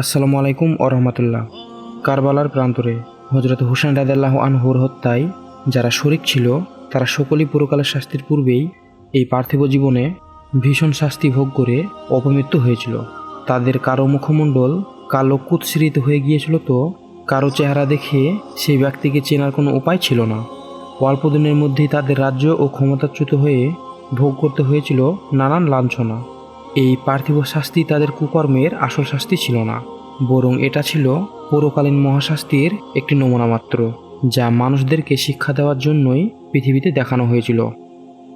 আসসালামু আলাইকুম ও রহমতুল্লাহ। কারবালার প্রান্তরে হজরত হুসেন রাদাল্লাহ আনহুর হত্যায় যারা শরিক ছিল, তারা সকলেই পুরকালের শাস্তির পূর্বেই এই পার্থিব জীবনে ভীষণ শাস্তি ভোগ করে অপমৃত্যু হয়েছিল। তাদের কারও মুখমণ্ডল কালো কুৎসৃত হয়ে গিয়েছিল তো, কারও চেহারা দেখে সেই ব্যক্তিকে চেনার কোনো উপায় ছিল না। অল্প দিনের মধ্যেই তাদের রাজ্য ও ক্ষমতাচ্যুত হয়ে ভোগ করতে হয়েছিল নানান লাঞ্ছনা। এই পার্থিব শাস্তি তাদের কুকর্মের আসল শাস্তি ছিল না, বরং এটা ছিল পরকালীন মহাশাস্তির একটি নমুনা মাত্র, যা মানুষদেরকে শিক্ষা দেওয়ার জন্যই পৃথিবীতে দেখানো হয়েছিল।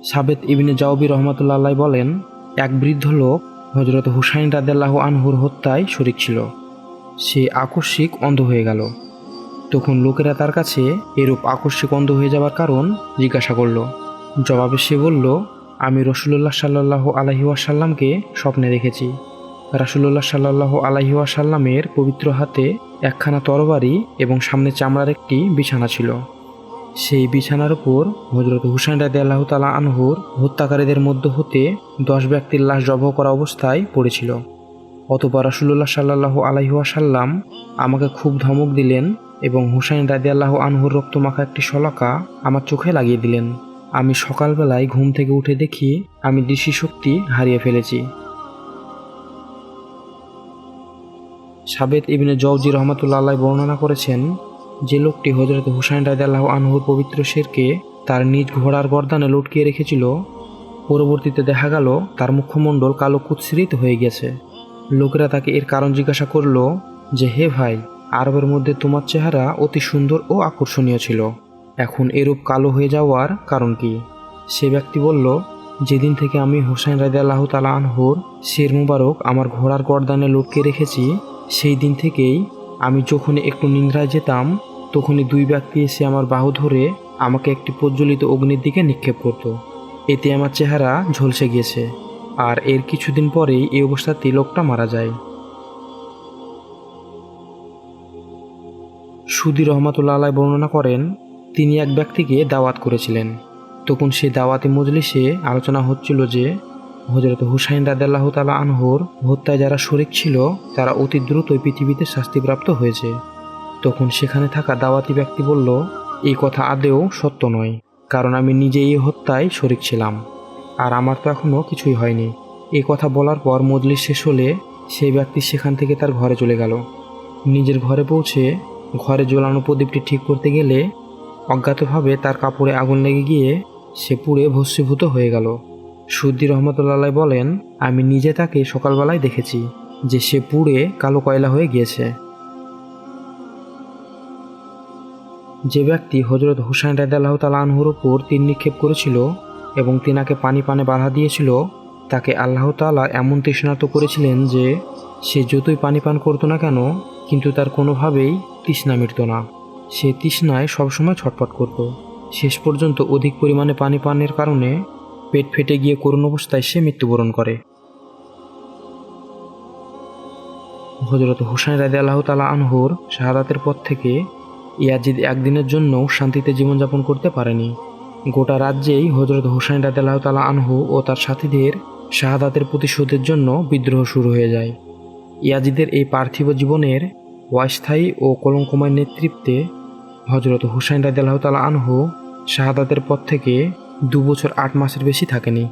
সাবেত ইবিনে জাওবি রহমতুল্লাহ বলেন, এক বৃদ্ধ লোক হজরত হুসাইন রাদেল্লাহ আনহুর হত্যায় শরিক ছিল। সে আকস্মিক অন্ধ হয়ে গেল। তখন লোকেরা তার কাছে এরূপ আকস্মিক অন্ধ হয়ে যাওয়ার কারণ জিজ্ঞাসা করল। জবাবে সে বলল আমি রসুল্লাহ সাল্লাহ আলহিউসাল্লামকে স্বপ্নে দেখেছি। রাসুল্লাহ সাল্লাহ আলহিউসাল্লামের পবিত্র হাতে একখানা তরবারি এবং সামনে চামড়ার একটি বিছানা ছিল। সেই বিছানার উপর হজরত হুসাইন রাদে আল্লাহ তালা আনহুর হত্যাকারীদের মধ্য হতে দশ ব্যক্তির লাশ জবহ করা অবস্থায় পড়েছিল। অতপর রাসুল্লাহ সাল্লাহ আলহিউসাল্লাম আমাকে খুব ধমক দিলেন এবং হুসাইন রাদে আল্লাহ আনহুর রক্তমাখা একটি শলাকা আমার চোখে লাগিয়ে দিলেন। আমি সকালবেলায় ঘুম থেকে উঠে দেখি আমি দৃষ্টিশক্তি হারিয়ে ফেলেছি। সাবেত ইবিনে জৌজি রহমতুল্লাহ বর্ণনা করেছেন, যে লোকটি হজরত হুসাইন রায়দাল্লাহ আনহুর পবিত্র শেরকে তার নিজ ঘোড়ার গর্দানে লটকিয়ে রেখেছিল। পরবর্তীতে দেখা গেল, তার মুখমণ্ডল কালো কুৎসৃত হয়ে গেছে। লোকেরা তাকে এর কারণ জিজ্ঞাসা করল যে, হে ভাই, আরবের মধ্যে তোমার চেহারা অতি সুন্দর ও আকর্ষণীয় ছিল। এখন এরূপ কালো হয়ে যাওয়ার কারণ কি? সে ব্যক্তি বলল, যেদিন থেকে আমি হোসেন রাজা আল্লাহ তালা আনহুর শের মুবারক আমার ঘোড়ার গর্দানে লটকে রেখেছি, সেই দিন থেকেই আমি যখনই একটু নিন্দ্রায় যেতাম, তখনই দুই ব্যক্তি এসে আমার বাহু ধরে আমাকে একটি প্রজ্বলিত অগ্নির দিকে নিক্ষেপ করত। এতে আমার চেহারা ঝলসে গিয়েছে, আর এর কিছুদিন পরেই এই অবস্থাতে লোকটা মারা যায়। সুদি রহমাতুল্লাহ আলাই বর্ণনা করেন তিনি এক ব্যক্তিকে দাওয়াত করেছিলেন। তখন সেই দাওয়াতি মজলিসে আলোচনা হচ্ছিল যে হজরত হুসাইন রাদাল্লাহ তালা আনহুর হত্যায় যারা শরিক ছিল, তারা অতি দ্রুতই পৃথিবীতে শাস্তিপ্রাপ্ত হয়েছে। তখন সেখানে থাকা দাওয়াতি ব্যক্তি বলল, এই কথা আদেও সত্য নয়, কারণ আমি নিজে এই হত্যায় শরিক ছিলাম, আর আমার তো এখনও কিছুই হয়নি। এ কথা বলার পর মজলিস শেষ হলে সেই ব্যক্তি সেখান থেকে তার ঘরে চলে গেল। নিজের ঘরে পৌঁছে ঘরে জ্বলানো প্রদীপটি ঠিক করতে গেলে অজ্ঞাতভাবে তার কাপড়ে আগুন লেগে গিয়ে সে পুড়ে ভস্মীভূত হয়ে গেল। সুদ্দি রহমতুল্লাহ বলেন, আমি নিজে তাকে সকালবেলায় দেখেছি, যে সে পুড়ে কালো কয়লা হয়ে গিয়েছে। যে ব্যক্তি হজরত হুসাইন রাদাল্লাহ তালা আনহুর উপর তীর নিক্ষেপ করেছিল এবং তিনাকে পানি পানে বাধা দিয়েছিল, তাকে আল্লাহ তালা এমন তৃষ্ণার্ত করেছিলেন যে সে যতই পানি পান করতো না কেন, কিন্তু তার কোনোভাবেই তৃষ্ণা মিটত না। সে তৃষ্ণায় সবসময় ছটফট করত। শেষ পর্যন্ত অধিক পরিমাণে পানি পানের কারণে পেট ফেটে গিয়ে করুণ অবস্থায় সে মৃত্যুবরণ করে। হজরত হুসাইন রাদে আল্লাহ তালা আনহুর শাহাদাতের পর থেকে ইয়াজিদ একদিনের জন্যও শান্তিতে জীবনযাপন করতে পারেনি। গোটা রাজ্যেই হজরত হুসাইন রাদে আল্লাহ তালা আনহু ও তার সাথীদের শাহাদাতের প্রতিশোধের জন্য বিদ্রোহ শুরু হয়ে যায়। ইয়াজিদের এই পার্থিব জীবনের অস্থায়ী ও কলঙ্কময় নেতৃত্বে হজরত হুসাইন রাদিল্লাহ তালা আনহু শাহাদাতের পর থেকে দু বছর আট মাসের বেশি থাকেনি।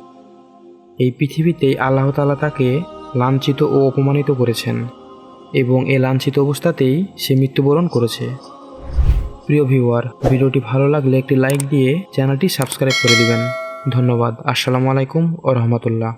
এই পৃথিবীতেই আল্লাহ তালা তাকে লাঞ্ছিত ও অপমানিত করেছেন এবং এই লাঞ্ছিত অবস্থাতেই সে মৃত্যুবরণ করেছে। প্রিয় ভিউয়ার, ভিডিওটি ভালো লাগলে একটি লাইক দিয়ে চ্যানেলটি সাবস্ক্রাইব করে দিবেন। ধন্যবাদ। আসসালামু আলাইকুম ও রহমতুল্লাহ।